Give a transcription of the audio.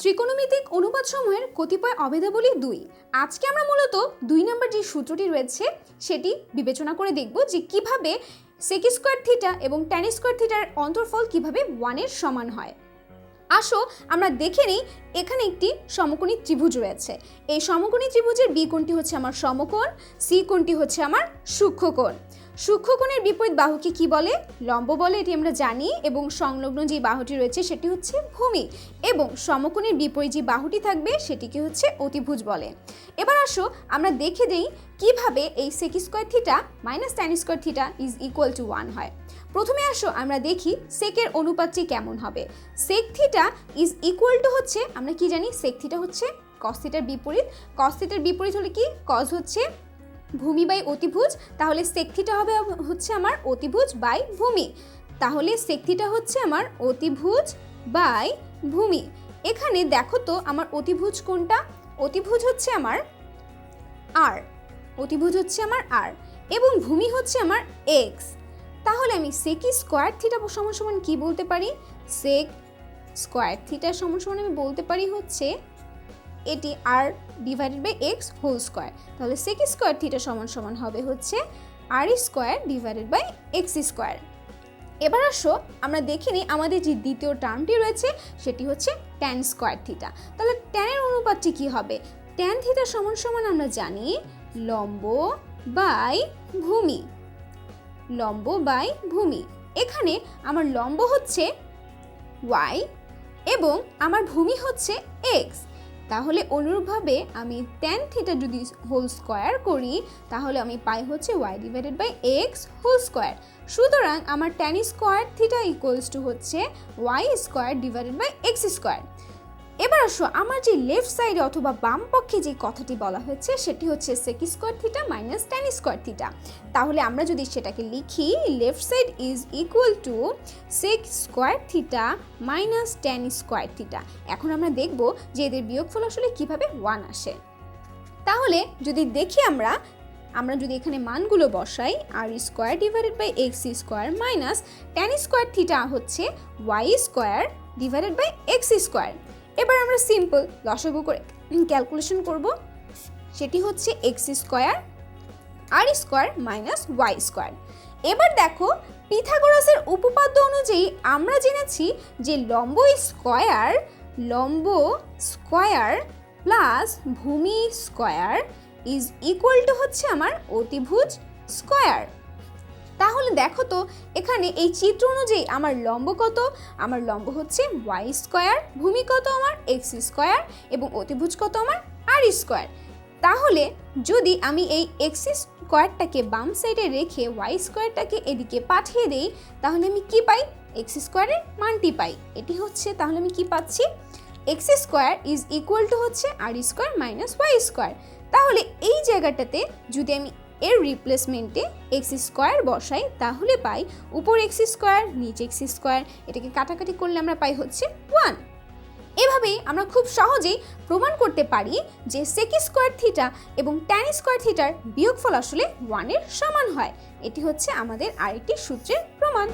ত্রিকোণমিতিক অনুপাত সমূহের কতিপয় অভেদাবলী দুই। আজকে আমরা মূলত দুই নম্বর যে সূত্রটি রয়েছে, সেটি বিবেচনা করে দেখব যে কীভাবে সেকি স্কোয়ার থিটা এবং ট্যান স্কোয়ার থিটার অন্তর্ফল কীভাবে ওয়ানের সমান হয়। আসো, আমরা দেখে নিই এখানে একটি সমকোণী ত্রিভুজ রয়েছে। এই সমকোণী ত্রিভুজের বি কোণটি হচ্ছে আমার সমকোণ, সি কোণটি হচ্ছে আমার সূক্ষ্মকোণ। সূক্ষ্মকোণের বিপরীত বাহুকে কি বলে? লম্ব বলে, এটি আমরা জানি, এবং সংলগ্ন যে বাহুটি রয়েছে সেটি হচ্ছে ভূমি, এবং সমকোণের বিপরীত যে বাহুটি থাকবে সেটিকে হচ্ছে অতিভুজ বলে। এবার আসো, আমরা দেখে দিই কীভাবে এই sec square theta minus tan square theta is equal to one হয়। প্রথমে আসো, আমরা দেখি সেকের অনুপাতটি কেমন হবে। Sec theta is equal to হচ্ছে আমরা কি জানি? সেক হচ্ছে কস বিপরীত। কস বিপরীত হলে কি? কজ হচ্ছে ভূমি বাই অতিভুজ। তাহলে সেক থিটা হবে হচ্ছে আমার অতিভুজ বাই ভূমি। তাহলে সেক থিটা হচ্ছে আমার অতিভুজ বাই ভূমি। এখানে দেখো তো আমার অতিভুজ কোনটা? অতিভুজ হচ্ছে আমার আর অতিভুজ হচ্ছে আমার আর এবং ভূমি হচ্ছে আমার এক্স তাহলে আমি সেক স্কোয়ার থিটা সমান সমান কি বলতে পারি? সেক স্কোয়ার থিটার সমান সমান আমি বলতে পারি হচ্ছে এটি r divided by x whole square. তাহলে সেক স্কোয়ার থিটা সমান সমান হবে হচ্ছে r square divided by x square. এবার আসো, আমরা দেখে নিই আমাদের যে দ্বিতীয় টার্মটি রয়েছে, সেটি হচ্ছে ট্যান স্কোয়ার থিটা। তাহলে ট্যানের অনুপাতটি কী হবে? ট্যান থিটা সমান সমান আমরা জানি লম্ব বাই ভূমি। লম্ব বাই ভূমি। এখানে আমার লম্ব হচ্ছে ওয়াই এবং আমার ভূমি হচ্ছে এক্স তাহলে অনুরূপভাবে আমি টেন থিটা যদি হোল স্কোয়ার করি, তাহলে আমি পাই হচ্ছে y divided by x whole square সুতরাং আমার tan square theta equals to হচ্ছে y square divided by x square এবার আসো, আমার যে লেফট সাইডে অথবা বাম পক্ষে যে কথাটি বলা হয়েছে, সেটি হচ্ছে sec square theta minus tan square theta তাহলে আমরা যদি সেটাকে লিখি left side is equal to sec square theta minus tan square theta এখন আমরা দেখব যে এদের বিয়োগফল আসলে কীভাবে ওয়ান আসে। তাহলে যদি দেখি আমরা আমরা যদি এখানে মানগুলো বসাই r square divided by x square minus tan square theta হচ্ছে y square divided by x square এবার আমরা সিম্পল লসগু করে ক্যালকুলেশন করব। সেটি হচ্ছে x square r square minus y square এবার দেখো, পিথাগোরাসের উপপাদ্য অনুযায়ী আমরা জেনেছি যে লম্ব স্কোয়ার লম্ব স্কোয়ার প্লাস ভূমি স্কোয়ার ইজ ইকুয়াল টু হচ্ছে আমার অতিভুজ স্কোয়ার তাহলে দেখো তো, এখানে এই চিত্র অনুযায়ী আমার লম্ব কত? আমার লম্ব হচ্ছে ওয়াই স্কোয়ার ভূমি কত আমার? এক্স স্কোয়ার এবং অতিভুজ কত আমার? আর স্কোয়ার তাহলে যদি আমি এই এক্স স্কোয়ারটাকে বাম সাইডে রেখে ওয়াই স্কোয়ারটাকে এদিকে পাঠিয়ে দেই, তাহলে আমি কি পাই? এক্স স্কোয়ারের মানটি পাই। এটি হচ্ছে, তাহলে আমি কি পাচ্ছি? X square is equal to হচ্ছে r square minus y square তাহলে এই জায়গাটাতে যদি আমি এর রিপ্লেসমেন্টে এক্স স্কোয়ার বসাই, তাহলে পাই উপর এক্স স্কোয়ার নিচে এক্স স্কোয়ার এটাকে কাটাকাটি করলে আমরা পাই হচ্ছে ওয়ান এভাবেই আমরা খুব সহজেই প্রমাণ করতে পারি যে সেক স্কোয়ার থিটা এবং ট্যান স্কোয়ার থিটার বিয়োগফল আসলে ওয়ানের সমান হয়। এটি হচ্ছে আমাদের আরেকটি সূত্রের প্রমাণ।